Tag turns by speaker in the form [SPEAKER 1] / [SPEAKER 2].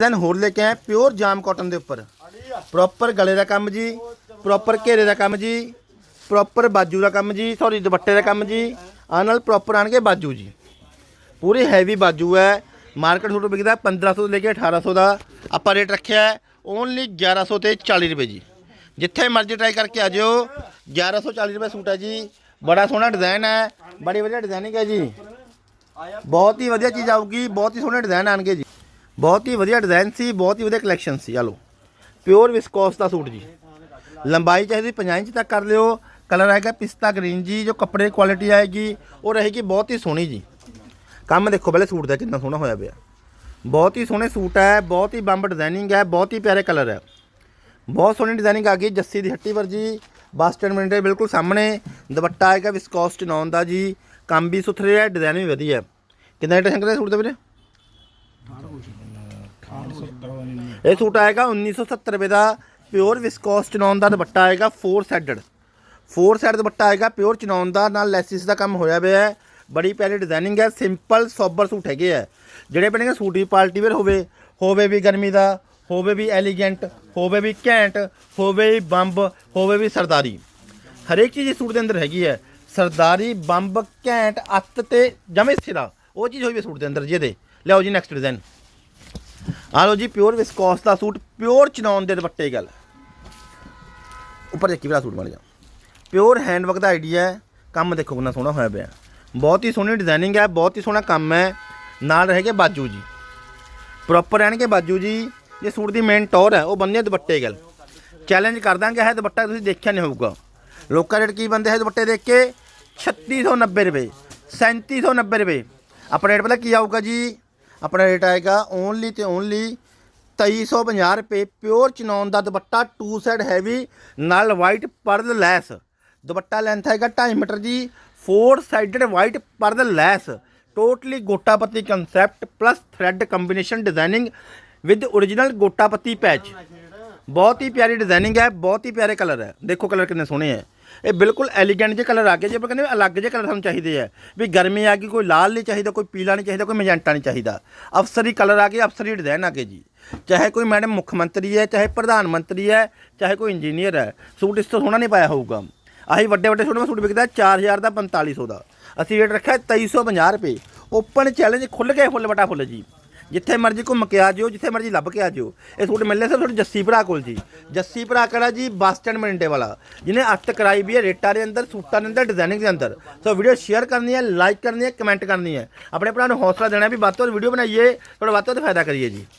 [SPEAKER 1] Then ਹੋਰ ਲੈ ਕੇ ਆਏ ਪਿਓਰ ਜਾਮ ਕਾਟਨ ਦੇ ਉੱਪਰ। ਪ੍ਰੋਪਰ ਗਲੇ ਦਾ ਕੰਮ ਜੀ, ਪ੍ਰੋਪਰ ਘੇਰੇ ਦਾ ਕੰਮ ਜੀ, ਪ੍ਰੋਪਰ ਬਾਜੂ ਦਾ ਕੰਮ ਜੀ ਸੌਰੀ ਦੁਪੱਟੇ ਦਾ ਕੰਮ ਜੀ ਆ ਨਾਲ ਪ੍ਰੋਪਰ ਆਣਗੇ ਬਾਜੂ ਜੀ। ਪੂਰੀ ਹੈਵੀ ਬਾਜੂ ਹੈ ਮਾਰਕੀਟ ਸੂਟ ਵਿਕਦਾ 1500 ਤੋਂ ਲੈ ਕੇ 1800 ਦਾ। ਆਪਾਂ ਰੇਟ ਰੱਖਿਆ ਹੈ ਓਨਲੀ 1100 ਤੇ 40 ਰੁਪਏ ਜੀ। ਜਿੱਥੇ ਮਰਜ਼ੀ ਟਰਾਈ ਕਰਕੇ ਆ ਜਿਓ 1140 ਰੁਪਏ ਸੂਟ ਹੈ ਜੀ। ਬੜਾ ਸੋਹਣਾ ਡਿਜ਼ਾਈਨ ਹੈ, ਬੜੀ ਵਧੀਆ ਡਿਜ਼ਾਈਨਿੰਗ ਹੈ ਜੀ। ਬਹੁਤ ਹੀ ਵਧੀਆ ਚੀਜ਼ ਆਊਗੀ, ਬਹੁਤ ਹੀ ਸੋਹਣੇ ਡਿਜ਼ਾਈਨ ਆਣਗੇ ਜੀ। ਬਹੁਤ ਹੀ ਵਧੀਆ ਡਿਜ਼ਾਈਨ ਸੀ, ਬਹੁਤ ਹੀ ਵਧੀਆ ਕਲੈਕਸ਼ਨ ਸੀ ਆ ਲਓ। ਪਿਓਰ ਵਿਸਕੋਸ ਦਾ ਸੂਟ ਜੀ। ਲੰਬਾਈ ਚਾਹੀਦੀ 50 ਇੰਚ ਤੱਕ ਕਰ ਲਿਓ ਕਲਰ ਆਏਗਾ ਪਿਸਤਾ ਗ੍ਰੀਨ ਜੀ, ਜੋ ਕੱਪੜੇ ਦੀ ਕੁਆਲਿਟੀ ਆਏਗੀ, ਉਹ ਰਹੇਗੀ ਬਹੁਤ ਹੀ ਸੋਹਣੀ ਜੀ। ਕੰਮ ਦੇਖੋ ਪਹਿਲੇ ਸੂਟ ਦਾ ਕਿੰਨਾ ਸੋਹਣਾ ਹੋਇਆ ਪਿਆ। ਬਹੁਤ ਹੀ ਸੋਹਣੇ ਸੂਟ ਹੈ, ਬਹੁਤ ਹੀ ਬੰਬ ਡਿਜ਼ਾਈਨਿੰਗ ਹੈ, ਬਹੁਤ ਹੀ ਪਿਆਰੇ ਕਲਰ ਹੈ। ਬਹੁਤ ਸੋਹਣੀ ਡਿਜ਼ਾਈਨਿੰਗ ਆ ਗਈ, ਜੱਸੀ ਦੀ ਹੱਟੀ ਵਰਜੀ ਬੱਸ ਸਟੈਂਡ ਮਿੰਟੇ ਬਿਲਕੁਲ ਸਾਹਮਣੇ, ਦੁਪੱਟਾ ਆਏਗਾ ਵਿਸਕੋਸ ਚਨੌਨ ਦਾ ਜੀ, ਕੰਮ ਵੀ ਸੁਥਰੇ ਹੈ ਡਿਜ਼ਾਈਨ ਵੀ ਵਧੀਆ ਹੈ। ਕਿੰਨਾ ਰੇਟ ਸੰਕਰ ਸੂਟ ਦਾ ਵੀਰੇ? ਇਹ ਸੂਟ ਆਏਗਾ 1970 ਰੁਪਏ ਦਾ ਪਿਓਰ ਵਿਸਕੋਸ ਚਨੌਨ ਦਾ ਦੁਪੱਟਾ ਆਏਗਾ 4 ਸਾਈਡਡ 4 ਸੈਡ ਦੁਪੱਟਾ ਆਏਗਾ ਪਿਓਰ ਚਨੌਨ ਦਾ, ਨਾਲ ਲੈਸਿਸ ਦਾ ਕੰਮ ਹੋਇਆ ਹੋਇਆ ਹੈ। ਬੜੀ ਪਿਆਰੀ ਡਿਜ਼ਾਈਨਿੰਗ ਹੈ ਸਿੰਪਲ ਸੋਬਰ ਸੂਟ ਹੈਗੇ ਆ। ਜਿਹੜੇ ਬਣੇਗੇ ਸੂਟ ਵੀ ਪਾਰਟੀ ਵੇਅਰ ਹੋਵੇ ਹੋਵੇ ਵੀ ਗਰਮੀ ਦਾ, ਹੋਵੇ ਵੀ ਐਲੀਗੈਂਟ ਹੋਵੇ ਵੀ ਘੈਂਟ, ਹੋਵੇ ਵੀ ਬੰਬ, ਹੋਵੇ ਵੀ ਸਰਦਾਰੀ। ਹਰੇਕ ਚੀਜ਼ ਇਸ ਸੂਟ ਦੇ ਅੰਦਰ ਹੈਗੀ ਹੈ। ਸਰਦਾਰੀ, ਬੰਬ, ਘੈਂਟ, ਅੱਤ ਤੇ ਜਮੇ ਸਿਰਾ। ਉਹ ਚੀਜ਼ ਹੋਈ ਵੀ ਸੂਟ ਦੇ ਅੰਦਰ ਜਿਹਦੇ ਲਿਆਓ ਜੀ ਨੈਕਸਟ ਡਿਜ਼ਾਈਨ ਆ ਲਓ ਜੀ ਪਿਓਰ ਵਿਸਕੋਸ ਦਾ ਸੂਟ ਪਿਓਰ ਚਨੌਨ ਦੇ ਦੁਪੱਟੇ ਗੱਲ। ਉੱਪਰ ਦੇਖੀ ਵਾਲਾ ਸੂਟ ਬਣ ਜਾ ਪਿਓਰ ਹੈਂਡਵਰਕ ਦਾ ਆਈਡੀਆ ਹੈ। ਕੰਮ ਦੇਖੋ ਕਿੰਨਾ ਸੋਹਣਾ ਹੋਇਆ ਪਿਆ। ਬਹੁਤ ਹੀ ਸੋਹਣੀ ਡਿਜ਼ਾਈਨਿੰਗ ਹੈ, ਬਹੁਤ ਹੀ ਸੋਹਣਾ ਕੰਮ ਹੈ। ਨਾਲ ਰਹੇਗੇ ਬਾਜੂ ਜੀ। ਪ੍ਰੋਪਰ ਰਹਿਣਗੇ ਬਾਜੂ ਜੀ। ਇਹ ਸੂਟ ਦੀ ਮੇਨ ਟੌਰ ਹੈ, ਉਹ ਬੰਦੇ ਦੁਪੱਟੇ ਗੱਲ। ਚੈਲੰਜ ਕਰ ਦਾਂਗੇ, ਇਹ ਦੁਪੱਟਾ ਤੁਸੀਂ ਦੇਖਿਆ ਨਹੀਂ ਹੋਊਗਾ। ਲੋਕਾਂ ਰੇਟ ਕੀ ਬੰਦੇ ਹੈ ਦੁਪੱਟੇ ਦੇਖ ਕੇ? 3690 ਰੁਪਏ 3790 ਰੁਪਏ। ਆਪਣਾ ਰੇਟ ਪਤਾ ਕੀ ਆਊਗਾ ਜੀ? ਆਪਣਾ ਰੇਟ ਆਏਗਾ ਓਨਲੀ ਤੇ ਓਨਲੀ 2350 ਰੁਪਏ ਪਿਓਰ ਚਨੌਨ ਦਾ ਦੁਪੱਟਾ ਟੂ ਸਾਈਡ ਹੈਵੀ ਨਾਲ white pearl lace dupatta length ਹੈਗਾ 2.5 ਮੀਟਰ ਜੀ four sided white pearl lace totally ਗੋਟਾਪਤੀ concept plus thread combination designing with origignal ਗੋਟਾਪਤੀ ਪੈਚ ਬਹੁਤ ਹੀ ਪਿਆਰੀ ਡਿਜ਼ਾਈਨਿੰਗ ਹੈ, ਬਹੁਤ ਹੀ ਪਿਆਰੇ ਕਲਰ ਹੈ। ਦੇਖੋ ਕਲਰ ਕਿੰਨੇ ਸੋਹਣੇ ਹੈ। ਇਹ ਬਿਲਕੁਲ ਐਲੀਗੈਂਟ ਜਿਹੇ ਕਲਰ ਆ ਗਏ। ਜੇ ਆਪਾਂ ਕਹਿੰਦੇ ਵੀ ਅਲੱਗ ਜਿਹੇ ਕਲਰ ਸਾਨੂੰ ਚਾਹੀਦੇ ਆ, ਵੀ ਗਰਮੀ ਆ ਗਈ, ਕੋਈ ਲਾਲ ਨਹੀਂ ਚਾਹੀਦਾ, ਕੋਈ ਪੀਲਾ ਨਹੀਂ ਚਾਹੀਦਾ, ਕੋਈ ਮੈਜੈਂਟਾ ਨਹੀਂ ਚਾਹੀਦਾ। ਅਫਸਰੀ ਕਲਰ ਆ ਗਏ, ਅਫਸਰੀ ਡਿਜ਼ਾਈਨ ਆ ਗਏ ਜੀ। ਚਾਹੇ ਕੋਈ ਮੈਡਮ ਮੁੱਖ ਮੰਤਰੀ ਹੈ, ਚਾਹੇ ਪ੍ਰਧਾਨ ਮੰਤਰੀ ਹੈ, ਚਾਹੇ ਕੋਈ ਇੰਜੀਨੀਅਰ ਹੈ, ਸੂਟ ਇਸ ਤੋਂ ਸੋਹਣਾ ਨਹੀਂ ਪਾਇਆ ਹੋਊਗਾ। ਆਹੀ ਵੱਡੇ ਵੱਡੇ ਸੂਟ ਮੈਂ ਸੂਟ ਵਿਕਦਾ 4000 ਦਾ 4500 ਦਾ। ਅਸੀਂ ਰੇਟ ਰੱਖਿਆ 2350 ਰੁਪਏ। ਓਪਨ ਚੈਲੰਜ ਖੁੱਲ ਗਏ ਫੁੱਲ ਬਟਾ ਫੁੱਲ ਜੀ। ਜਿੱਥੇ ਮਰਜ਼ੀ ਘੁੰਮ ਕੇ ਆ ਜਿਓ, ਜਿੱਥੇ ਮਰਜ਼ੀ ਲੱਭ ਕੇ ਆ ਜਿਓ। ਇਹ ਸੂਟ ਮਿਲਨੇ ਸਰ ਤੁਹਾਡੇ ਜੱਸੀ ਭਰਾ ਕੋਲ ਜੀ। ਜੱਸੀ ਭਰਾ ਕਿਹੜਾ ਜੀ? ਬੱਸ ਸਟੈਂਡ ਮਰਿੰਡੇ ਵਾਲਾ। ਜਿਹਨੇ ਅੱਤ ਕਰਾਈ ਵੀ ਹੈ ਰੇਟਾਂ ਦੇ ਅੰਦਰ, ਸੂਟਾਂ ਦੇ ਅੰਦਰ, ਡਿਜ਼ਾਈਨਿੰਗ ਦੇ ਅੰਦਰ। ਸੋ ਵੀਡੀਓ ਸ਼ੇਅਰ ਕਰਨੀ ਹੈ, ਲਾਈਕ ਕਰਨੀ ਹੈ, ਕਮੈਂਟ ਕਰਨੀ ਹੈ। ਆਪਣੇ ਭਰਾ ਨੂੰ ਹੌਸਲਾ ਦੇਣਾ ਵੀ ਵੱਧ ਤੋਂ ਵੱਧ ਵੀਡੀਓ ਬਣਾਈਏ ਥੋੜਾ ਵੱਧ ਤੋਂ ਵੱਧ ਫਾਇਦਾ ਕਰੀਏ ਜੀ।